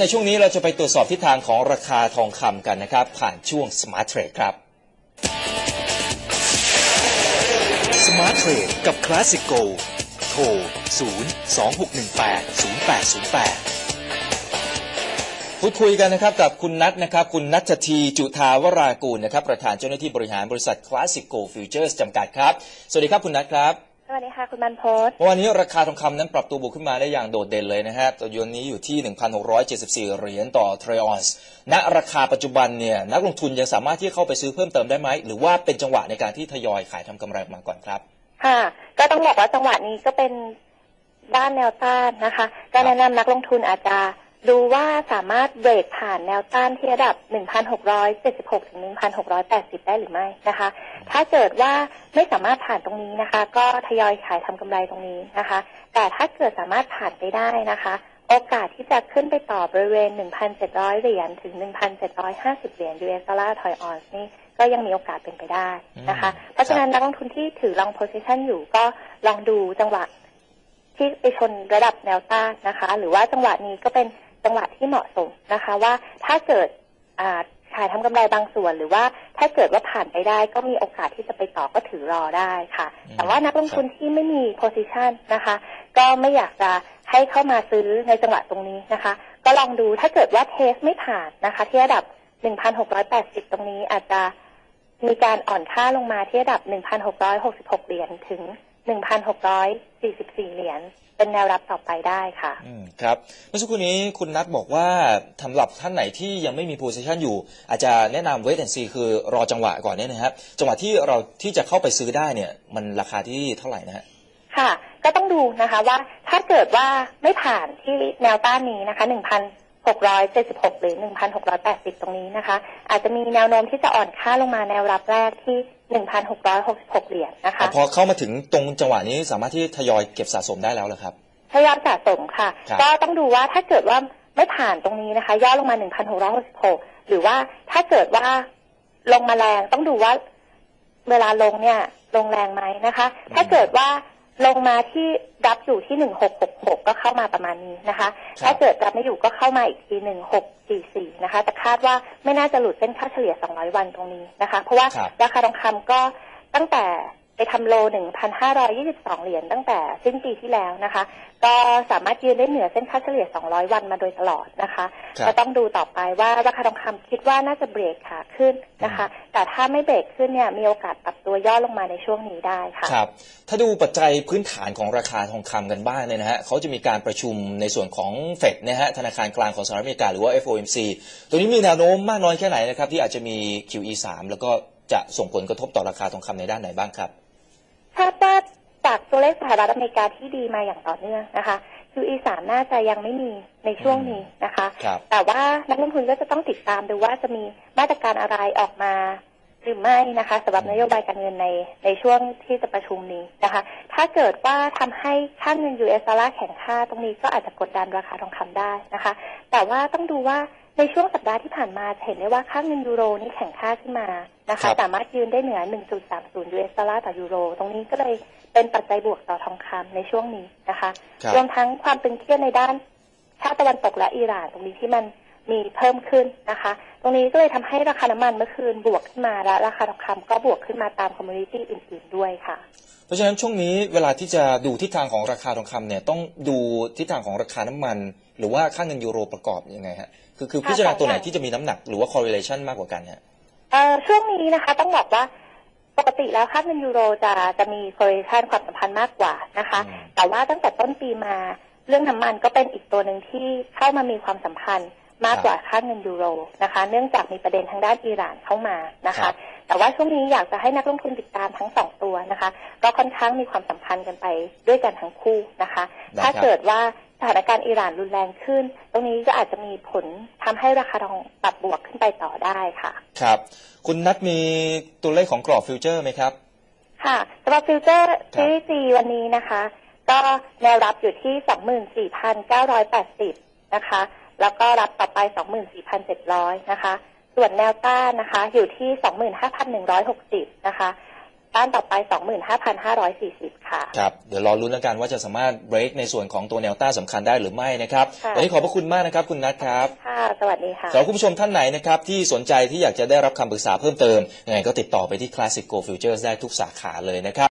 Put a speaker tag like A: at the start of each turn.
A: ในช่วงนี้เราจะไปตรวจสอบทิศทางของราคาทองคำกันนะครับ ผ่านช่วง Smart Trade ครับ
B: Smart Trade กับ Classic Go โทร 0 2 6 1 8 0 8 0 8
A: พูดคุยกันนะครับกับคุณนัทนะครับคุณนัททีจุธาวรากูลนะครับประธานเจ้าหน้าที่บริหารบริษัท Classic Go Futures จำกัดครับ สวัสดีครับคุณนัทครับ
C: ส วัสดีค่ะคุณบรรพศ
A: เมื่อวานนี้ราคาทองคำนั้นปรับตัวบวกขึ้นมาได้อย่างโดดเด่นเลยนะครับตัวยนนี้อยู่ที่ 1,674 เหรียญต่อเทรออนส์ณราคาปัจจุบันเนี่ยนักลงทุนยังสามารถที่จะเข้าไปซื้อเพิ่มเติมได้ไหม หรือว่าเป็นจังหวะในการที่ทยอยขายทำกำไรออกมาก่อนครับ
C: ค่ะ ก็ต้องบอกว่าจังหวะนี้ก็เป็นด้านแนวต้านนะคะก็แนะนำนักลงทุนอาจจะ ดูว่าสามารถเบรกผ่านแนวต้านที่ระดับ 1,676 ถึง 1,680 ได้หรือไม่นะคะ ถ้าเกิดว่าไม่สามารถผ่านตรงนี้นะคะ ก็ทยอยขายทำกำไรตรงนี้นะคะ แต่ถ้าเกิดสามารถผ่านไปได้นะคะ โอกาสที่จะขึ้นไปต่อบริเวณ 1,700 เหรียญถึง 1,750 เหรียญ US ดอลลาร์ทอยออนซ์นี่ก็ยังมีโอกาสเป็นไปได้นะคะ
A: อืม
C: เพราะฉะนั้นนักลงทุนที่ถือ long position อยู่ก็ลองดูจังหวะที่ไปชนระดับแนวต้านนะคะ หรือว่าจังหวะนี้ก็เป็น จังหวะที่เหมาะสมนะคะ ว่าถ้าเกิดอ่าขายทำกำไรบางส่วน หรือว่าถ้าเกิดว่าผ่านไปได้ก็มีโอกาสที่จะไปต่อก็ถือรอได้ค่ะ
A: อืม
C: แต่ว่านักลงทุนที่ไม่มี position นะคะ ก็ไม่อยากจะให้เข้ามาซื้อในจังหวะตรงนี้นะคะ ก็ลองดูถ้าเกิดว่าเทสไม่ผ่านนะคะ ที่ระดับ 1,680 ตรงนี้อาจจะมีการอ่อนค่าลงมาที่ระดับ 1,666 เหรียญถึง 1,644 เหรียญ เป็นแนวรับต่อไปได้ค่ะ
A: อืมครับเมื่อสักครู่นี้คุณนัทบอกว่าสำหรับท่านไหนที่ยังไม่มี position อยู่ อาจจะแนะนำ wait and see คือรอจังหวะก่อนเนี่ยนะครับจังหวะที่เราที่จะเข้าไปซื้อได้เนี่ย มันราคาที่เท่าไหร่นะฮะ
C: ค่ะ ก็ต้องดูนะคะว่าถ้าเกิดว่าไม่ผ่านที่แนวต้านนี้นะคะ1,676 หรือ 1,680 ตรงนี้นะคะ อาจจะมีแนวโน้มที่จะอ่อนค่าลงมาแนวรับแรกที่ 1,666เหรียญนะคะ
A: พอเข้ามาถึงตรงจังหวะนี้สามารถที่ทยอยเก็บสะสมได้แล้วเหรอครับ
C: ทยอยสะสมค่ะ
A: ครับ
C: ก็ต้องดูว่าถ้าเกิดว่าไม่ผ่านตรงนี้นะคะ ย่อลงมา1,666หรือว่าถ้าเกิดว่าลงมาแรงต้องดูว่าเวลาลงเนี่ยลงแรงไหมนะคะ ถ้าเกิดว่า ลงมาที่รับอยู่ที่1666ก็เข้ามาประมาณนี้นะคะ
A: ครับ
C: ถ้าเกิดรับไม่อยู่ก็เข้ามาอีกที1644นะคะ แต่คาดว่าไม่น่าจะหลุดเส้นค่าเฉลี่ย200วันตรงนี้นะคะ เพราะว่า
A: ครับ
C: ราคาทองคำก็ตั้งแต่ไป ทำโล 1,522 เหรียญตั้งแต่สิ้นปีที่แล้วนะคะ ก็สามารถยืนได้เหนือเส้นค่าเฉลี่ย 200 วันมาโดยตลอดนะคะ
A: ครับ
C: ก็ต้องดูต่อไปว่าราคาทองคำคิดว่าน่าจะเบรกขาขึ้นนะคะ แต่ถ้าไม่เบรกขึ้นเนี่ยมีโอกาสปรับตัวย่อลงมาในช่วงนี้ได้ค่ะ
A: ครับ ถ้าดูปัจจัยพื้นฐานของราคาทองคำกันบ้างเนี่ยนะฮะเขาจะมีการประชุมในส่วนของเฟดนะฮะธนาคารกลางของสหรัฐอเมริกาหรือว่า FOMC ตัวนี้มีแนวโน้มมากน้อยแค่ไหนนะครับที่อาจจะมี QE 3 แล้วก็จะส่งผลกระทบต่อราคาทองคำในด้านไหนบ้างครับ
C: คาดว่าจากตัวเลขสหรัฐอเมริกาที่ดีมาอย่างต่อเนื่องนะคะ QE 3น่าจะยังไม่มีในช่วงนี้นะคะ
A: ครับ
C: แต่ว่านักลงทุนก็จะต้องติดตามดูว่าจะมีมาตรการอะไรออกมาหรือไม่นะคะสำหรับนโยบายการเงินในในช่วงที่จะประชุมนี้นะคะ ถ้าเกิดว่าทำให้ค่าเงิน US ดอลลาร์แข็งค่าตรงนี้ก็อาจจะกดดันราคาทองคำได้นะคะ แต่ว่าต้องดูว่า ในช่วงสัปดาห์ที่ผ่านมาจะเห็นได้ว่าค่าเงินยูโรนี่แข็งค่าขึ้นมานะ
A: ครั
C: คะ
A: บ
C: สามารถยืนได้เหนือ 1.30 US ดอลลาร์ต่อยูโร ตรงนี้ก็เลยเป็นปัจจัยบวกต่อทองคำในช่วงนี้นะคะ
A: ครับ
C: รวมทั้งความตึงเครียดในด้านชาติตะวันตกและอิหร่านตรงนี้ที่มันมีเพิ่มขึ้นนะคะ ตรงนี้ก็เลยทำให้ราคาน้ำมันเมื่อคืนบวกขึ้นมาและราคาทองคำก็บวกขึ้นมาตามคอมมูนิตี้อื่น ๆด้วยค่ะ
A: เพราะฉะนั้นช่วงนี้เวลาที่จะดูทิศทางของราคาทองคำเนี่ยต้องดูทิศทางของราคาน้ำมัน หรือว่าค่าเงินยูโรประกอบยังไงฮะคือคือ
C: ค่ะ
A: พิจารณาตัวไหน
C: สองอย่าง
A: ที่จะมีน้ำหนักหรือว่า correlation มากกว่ากันฮะ
C: เอ่อช่วงนี้นะคะต้องบอกว่าปกติแล้วค่าเงินยูโรจะจะมี correlation ความสัมพันธ์มากกว่านะคะ
A: อืม
C: แต่ว่าตั้งแต่ต้นปีมาเรื่องน้ำมันก็เป็นอีกตัวหนึ่งที่เข้ามามีความสัมพันธ์มากกว่าค่าเงินยูโรนะคะ เนื่องจากมีประเด็นทางด้านอิหร่านเข้ามานะ
A: ครั
C: คะ
A: บ
C: แต่ว่าช่วงนี้อยากจะให้นักลงทุนติดตามทั้งสองตัวนะคะ ก็ค่อนข้างมีความสัมพันธ์กันไปด้วยกันทั้งคู่นะคะ
A: ได้
C: ถ้า
A: ครับ
C: เกิดว่าส ถานการณ์อิหร่านรุนแรงขึ้น ตรงนี้ก็อาจจะมีผลทำให้ราคาทองปรับบวกขึ้นไปต่อได้ค่ะ
A: ครับ คุณนัทมีตัวเลขของกรอบฟิวเจอร์ไหมครับ
C: ค่ะสำหรับฟิวเจอร์
A: ครับ
C: ซีรีส์ G วันนี้นะคะ ก็แนวรับอยู่ที่24,980นะคะ แล้วก็รับต่อไป24,700นะคะ ส่วนแนวต้านนะคะ อยู่ที่25,160นะคะ ต้านต่อไป 25,540 ค่ะ
A: ครับ เดี๋ยวรอรุ้นแล้วกันว่าจะสามารถ break ในส่วนของตัวแนวต้านสำคัญได้หรือไม่นะครับ
C: ค่ะ
A: วันนี้ขอบพระคุณมากนะครับ คุณนัทครับ
C: ค่ะ สวัสดีค่ะ
A: สำหรับคุณผู้ชมท่านไหนนะครับ ที่สนใจที่อยากจะได้รับคำปรึกษาเพิ่มเติมยังไงก็ติดต่อไปที่ Classic Go Futures ได้ทุกสาขาเลยนะครับ